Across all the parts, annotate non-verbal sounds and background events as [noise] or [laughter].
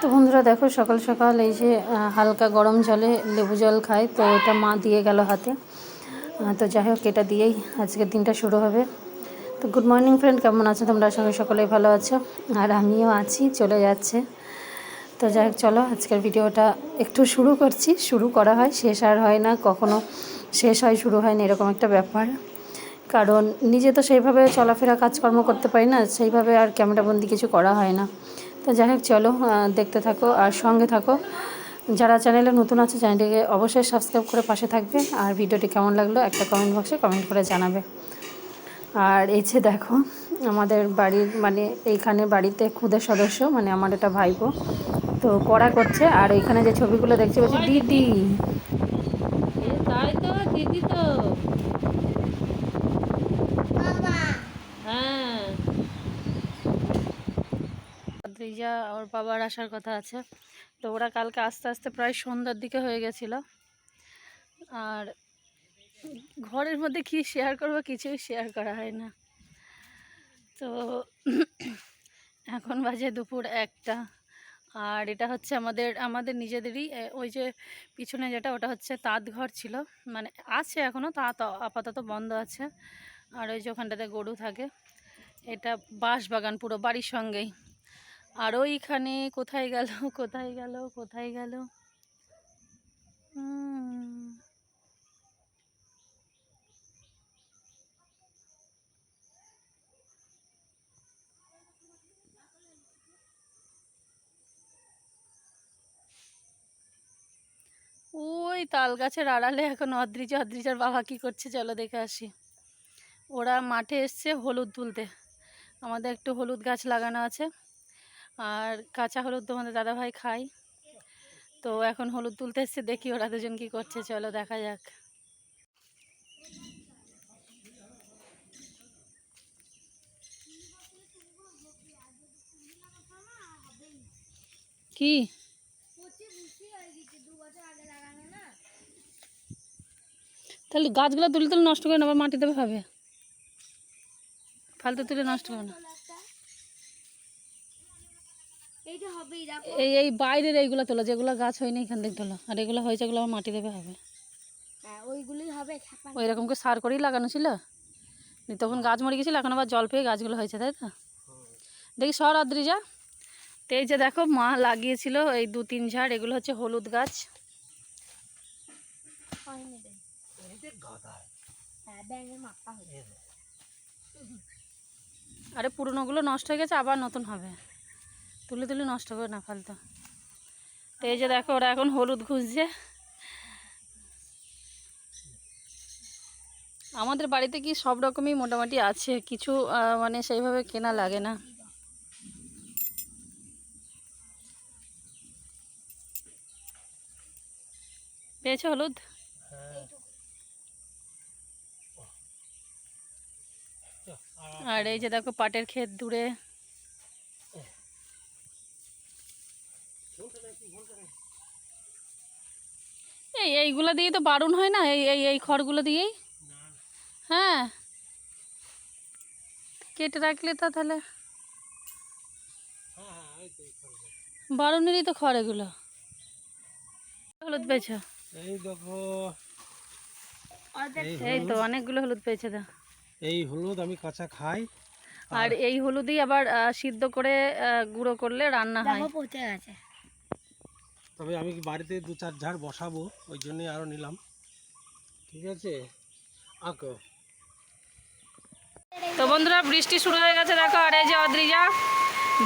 তো বন্ধুরা দেখো সকাল সকাল এই যে হালকা গরম জলে লেবু জল খাই, তো এটা মা দিয়ে গেল হাতে। তো যাই হোক, এটা দিয়েই আজকের দিনটা শুরু হবে। তো গুড মর্নিং ফ্রেন্ড কেমন আছো? তোমরা সঙ্গে সকলেই ভালো আছো? আর আমিও আছি, চলে যাচ্ছে। তো যাই হোক, চলো আজকের ভিডিওটা একটু শুরু করছি। শুরু করা হয়, শেষ আর হয় না, কখনো শেষ হয়, শুরু হয় না, এরকম একটা ব্যাপার। কারণ নিজে তো সেইভাবে চলাফেরা কাজকর্ম করতে পারি না, সেইভাবে আর ক্যামেরাবন্দি কিছু করা হয় না। তো যাই হোক চলো দেখতে থাকো আর সঙ্গে থাকো। যারা চ্যানেলে নতুন আছে চ্যানেলটিকে অবশ্যই সাবস্ক্রাইব করে পাশে থাকবে। আর ভিডিওটি কেমন লাগল একটা কমেন্ট বক্সে কমেন্ট করে জানাবে। আর এই যে দেখো আমাদের বাড়ির মানে এইখানে বাড়িতে খুদের সদস্য মানে আমার এটা ভাইপো তো পড়া করছে। আর এইখানে যে ছবিগুলো দেখছি বলছি দিদি। তাই তো দিদি তো। হ্যাঁ। রিজা ওর বাবার আসার কথা আছে। তো ওরা কালকে আস্তে আস্তে প্রায় সন্ধ্যার দিকে হয়ে গেছিল। আর ঘরের মধ্যে কি শেয়ার করব কিছুই শেয়ার করা হয় না। তো এখন বাজে দুপুর একটা। আর এটা হচ্ছে আমাদের আমাদের নিজেদেরই ওই যে পিছনে যেটা, ওটা হচ্ছে তাঁত ঘর ছিল। মানে আছে এখনও তাঁত আপাতত বন্ধ আছে। আর ওই যে ওখানটাতে গরু থাকে। এটা বাঁশ বাগান পুরো, বাড়ির সঙ্গেই। আর ওইখানে [laughs] কোথায় গেল কোথায় গেল কোথায় গেল? ওই তাল গাছের আড়ালে এখন অদ্রিজা, অদ্রিজার বাবা কি করছে চলো দেখে আসি। ওরা মাঠে এসছে হলুদ তুলতে। আমাদের একটু হলুদ গাছ লাগানো আছে। আর কাঁচা হলুদ তোমাদের দাদাভাই খায়। তো এখন হলুদ তুলতে এসছে, দেখি ওরা দুজন কি করছে, চলো দেখা যাক। কি? তাহলে গাছগুলো তুলে তুলে নষ্ট করে না আবার মাটি দেবে হবে ফালতু তুলে নষ্ট করে না এই এই বাইরের এইগুলো তোলো যেগুলো গাছ হয়নি এখান থেকে তোলো। আর এগুলো হয়েছে এগুলো আমার মাটি দেবে হবে। হ্যাঁ ওইগুলোই হবে ওই রকম করে সার করেই লাগানো ছিল। তখন গাছ মরে গেছিল এখন আবার জল পেয়ে গাছগুলো হয়েছে তাই তো? দেখি সর আদ্রিজা তো এই যে দেখো মা লাগিয়েছিল এই দু তিন ঝাড় এগুলো হচ্ছে হলুদ গাছ। হ্যাঁ আরে পুরনোগুলো নষ্ট হয়ে গেছে আবার নতুন হবে। তুলে তুলে নষ্ট করে না ফালতু। তো এই যে দেখো, ওরা এখন হলুদ খুঁজছে। আমাদের বাড়িতে কি সব রকমই মোটামুটি আছে? কিছু মানে সেইভাবে কেনা লাগে না। পেয়েছ হলুদ? আর এই যে দেখো, পাটের ক্ষেত দূরে। এই এইগুলো দিয়ে তো বারণ হয় না? এই এই এই খড়গুলো দিয়েই? হ্যাঁ। কেটে রাখলে তো তাহলে বারণেরই তো খড় এগুলো। হলুদ পেয়েছ? এই দেখো। এই এই তো অনেকগুলো হলুদ পেয়েছে তো। এই হলুদ আমি কাঁচা খাই। আর এই হলুদই আবার আহ, সিদ্ধ করে গুঁড়ো করলে রান্না হয়। পচে গেছে। তবে আমি বাড়িতে দু চার ঝাড় বসাবো? ওই জন্যই আরও নিলাম। ঠিক আছে? আঁকো। তো বন্ধুরা, বৃষ্টি শুরু হয়ে গেছে, দেখো, আর এই যে অদ্রিজা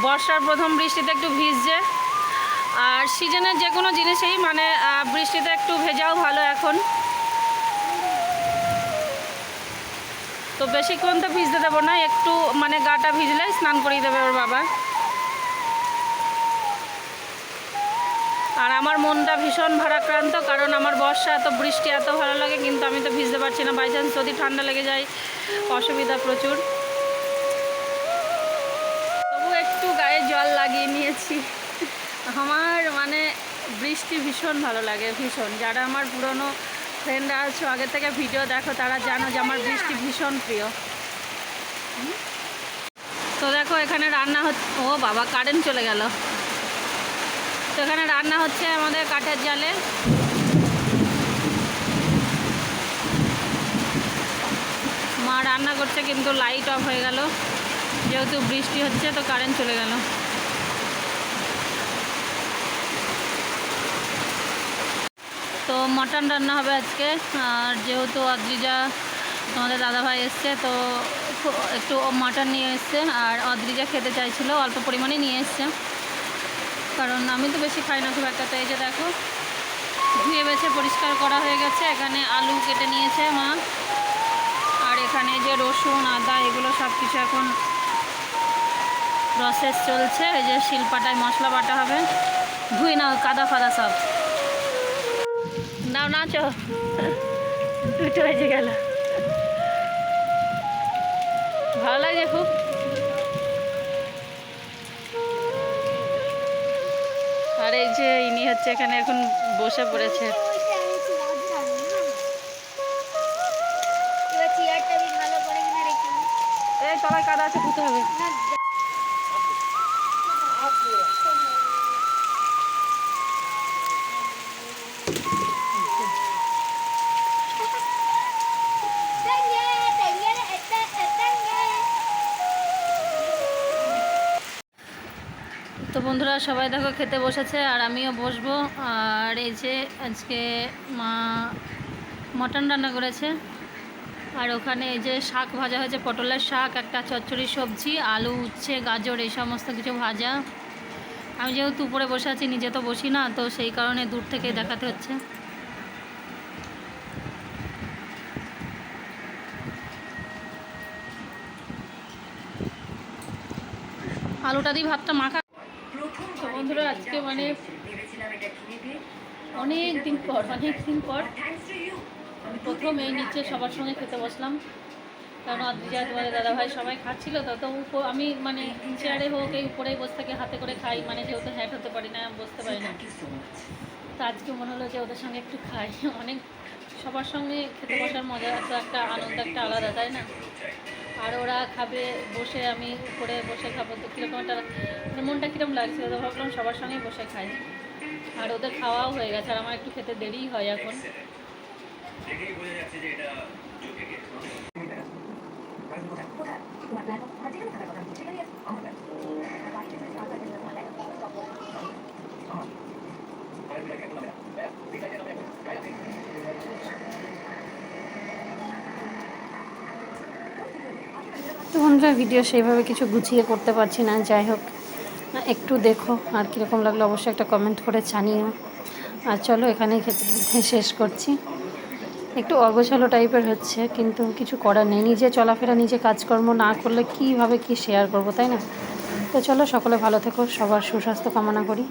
বর্ষার প্রথম বৃষ্টিতে একটু ভিজছে। আর সিজনের যে কোনো জিনিসেই মানে বৃষ্টিতে একটু ভেজাও ভালো এখন। তো বেশিক্ষণ তো ভিজতে দেবো না, একটু মানে গাটা ভিজলে স্নান করিয়ে দেবে ওর বাবা। আর আমার মনটা ভীষণ ভারাক্রান্ত, কারণ আমার বর্ষা এত, বৃষ্টি এত ভালো লাগে, কিন্তু আমি তো ভিজতে পারছি না। বাই চান্স যদি ঠান্ডা লেগে যায়, অসুবিধা প্রচুর। তবু একটু গায়ে জল লাগিয়ে নিয়েছি। আমার মানে বৃষ্টি ভীষণ ভালো লাগে, ভীষণ। যারা আমার পুরনো ফ্রেন্ডরা আছো, আগে থেকে ভিডিও দেখো, তারা জানো যে আমার বৃষ্টি ভীষণ প্রিয়। তো দেখো, এখানে রান্না হচ্ছে ও বাবা কারেন্ট চলে গেল। তো এখানে রান্না হচ্ছে আমাদের কাঠের জালে। মা রান্না করছে কিন্তু লাইট অফ হয়ে গেল। যেহেতু বৃষ্টি হচ্ছে, তো কারেন্ট চলে গেল। তো মটন রান্না হবে আজকে। আর যেহেতু অদ্রিজা তোমাদের দাদাভাই এসছে, তো একটু- মাটন নিয়ে এসছে। আর অদ্রিজা খেতে চাইছিল, অল্প পরিমাণে নিয়ে এসছে। কারণ আমি তো বেশি খাই না খুব একটা, তো এই যে দেখো, ধুয়ে বেছে পরিষ্কার করা হয়ে গেছে। এখানে আলু কেটে নিয়েছে মা। আর এখানে যে রসুন, আদা, এগুলো সব কিছু এখন প্রসেস চলছে। এই যে শিলপাটায় মশলা বাটা হবে। ধুই নাও, কাদা ফাদা সব। নাও না নাচো। দুটো বেজে গেল। ভালো লাগছে খুব। এই যে ইনি হচ্ছে এখানে এখন বসে পড়েছে। এই তলায় কাদা আছে খুঁজতে হবে তো বন্ধুরা, সবাই দেখো খেতে বসেছে আর আমিও বসবো। আর এই যে আজকে মা মটন রান্না করেছে। আর ওখানে এই যে শাক ভাজা হয়েছে, পটলের শাক, একটা চচ্চড়ি সবজি, আলু, উচ্ছে, গাজর, এই সমস্ত কিছু ভাজা। আমি যেহেতু উপরে বসে আছি, নিজে তো বসি না, তো সেই কারণে দূর থেকে দেখাতে হচ্ছে। আলুটা দিয়ে ভাতটা মাখা বন্ধুরা, আজকে মানে অনেক দিন পর অনেক দিন পর প্রথম এই নিচে সবার সঙ্গে খেতে বসলাম। কারণ অদ্রিজা তোমাদের দাদাভাই সবাই খাচ্ছিল, তো তো উপ- আমি মানে চেয়ারে হোক, এই উপরেই বসে থেকে হাতে করে খাই মানে যেহেতু হ্যাট হতে পারি না বসতে পারি না। তো আজকে মনে হলো যে ওদের সঙ্গে একটু খাই। অনেক সবার সঙ্গে খেতে বসার মজা, তো একটা আনন্দ, একটা আলাদা, তাই না? আর ওরা খাবে, বসে আমি উপরে বসে খাব। তো কীরকম একটা মানে মনটা কীরকম লাগছে? তো ভাবলাম সবার সঙ্গেই বসে খাই। আর ওদের খাওয়াও হয়ে গেছে, আর আমার একটু খেতে দেরিই হয় এখন। তো বন্ধুরা ভিডিও সেইভাবে কিছু গুছিয়ে করতে পারছি না। যাই হোক, একটু দেখো আর কীরকম লাগল। অবশ্যই একটা কমেন্ট করে জানিও। আর চলো, এখানেই খেতে [laughs] শেষ করছি। একটু অগোছালো টাইপের হচ্ছে, কিন্তু কিছু করার নেই। নিজে চলাফেরা, নিজে কাজকর্ম না করলে কীভাবে কি শেয়ার করব, তাই না? তো চলো, সকলে ভালো থেকো, সবার সুস্বাস্থ্য কামনা করি।